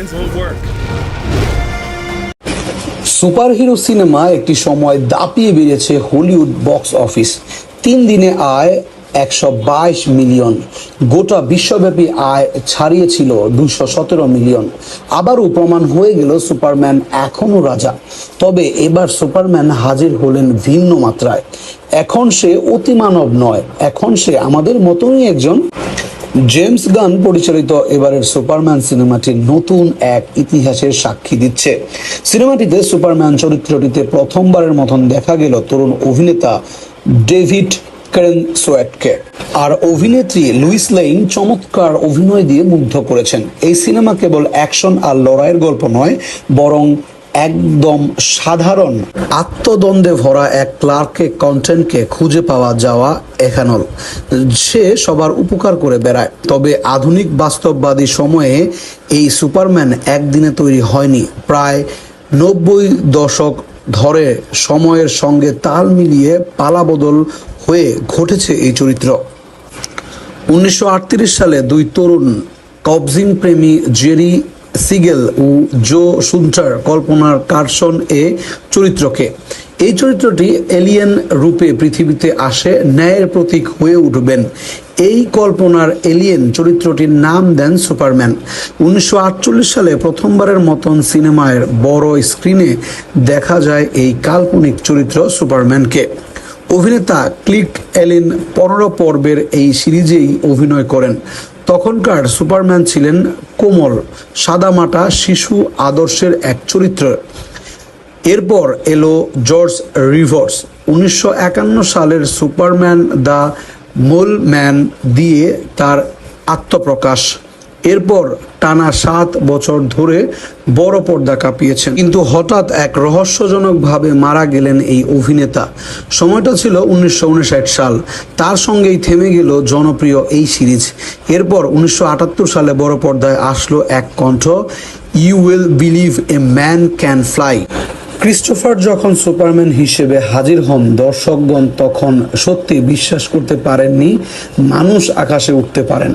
plans won't work. Superhero cinema একটি সময় দাপিয়ে বেড়েছে হলিউড বক্স অফিস তিন দিনে আয় একশো বাইশ মিলিয়ন। গোটা বিশ্বব্যাপী আয় ছাড়িয়েছিল দুশো সতেরো মিলিয়ন। আবারও প্রমাণ হয়ে গেল সুপারম্যান এখনও রাজা। তবে এবার সুপারম্যান হাজির হলেন ভিন্ন মাত্রায়। এখন সে অতিমানব নয়। এখন সে আমাদের মতনই একজন জেমস গান পরিচালিত এবারের সুপারম্যান সিনেমাটি নতুন এক ইতিহাসের সাক্ষী দিচ্ছে। সিনেমাটিতে সুপারম্যান চরিত্রটিতে প্রথমবারের মতন দেখা গেল তরুণ অভিনেতা ডেভিড কেরেন সোয়েটকে আর অভিনেত্রী লুইস লেইন চমৎকার অভিনয় দিয়ে মুগ্ধ করেছেন। এই সিনেমা কেবল অ্যাকশন আর লড়াইয়ের গল্প নয়, বরং একদম সাধারণ আত্মদ্বন্দ্বে ভরা এক ক্লার্কে কন্টেন্টকে খুঁজে পাওয়া যাওয়া এখানল সে সবার উপকার করে বেড়ায়। তবে আধুনিক বাস্তববাদী সময়ে এই সুপারম্যান একদিনে তৈরি হয়নি। প্রায় নব্বই দশক ধরে সময়ের সঙ্গে তাল মিলিয়ে পালাবদল হয়ে ঘটেছে এই চরিত্র। উনিশশো আটত্রিশ সালে দুই তরুণ কবজিং প্রেমী জেরি সিগেল ও জো সুন্টার কল্পনার কার্সন এ চরিত্রকে। এই চরিত্রটি এলিয়েন রূপে পৃথিবীতে আসে, ন্যায়ের প্রতীক হয়ে উঠবেন। এই কল্পনার এলিয়েন চরিত্রটির নাম দেন সুপারম্যান। উনিশশো আটচল্লিশ সালে প্রথমবারের মতন সিনেমায় বড় স্ক্রিনে দেখা যায় এই কাল্পনিক চরিত্র সুপারম্যানকে। অভিনেতা ক্লিক এলিন পনেরো পর্বের এই সিরিজেই অভিনয় করেন। তখনকার সুপারম্যান ছিলেন কোমল, সাদামাটা শিশু আদর্শের এক চরিত্র। এরপর এলো জর্জ রিভার্স। উনিশশো একান্ন সালের সুপারম্যান দ্য মোল ম্যান দিয়ে তার আত্মপ্রকাশ। এরপর টানা সাত বছর ধরে বড় পর্দা কাঁপিয়েছেন। কিন্তু হঠাৎ এক রহস্যজনকভাবে মারা গেলেন এই অভিনেতা। সময়টা ছিল উনিশশো সাল। তার সঙ্গেই থেমে গেল জনপ্রিয় এই সিরিজ। এরপর উনিশশো আটাত্তর সালে বড় পর্দায় আসলো এক কণ্ঠ you will believe a man can fly Christopher যখন সুপারম্যান হিসেবে হাজির হন, দর্শকগণ তখন সত্যি বিশ্বাস করতে পারেননি, মানুষ আকাশে উঠতে পারেন।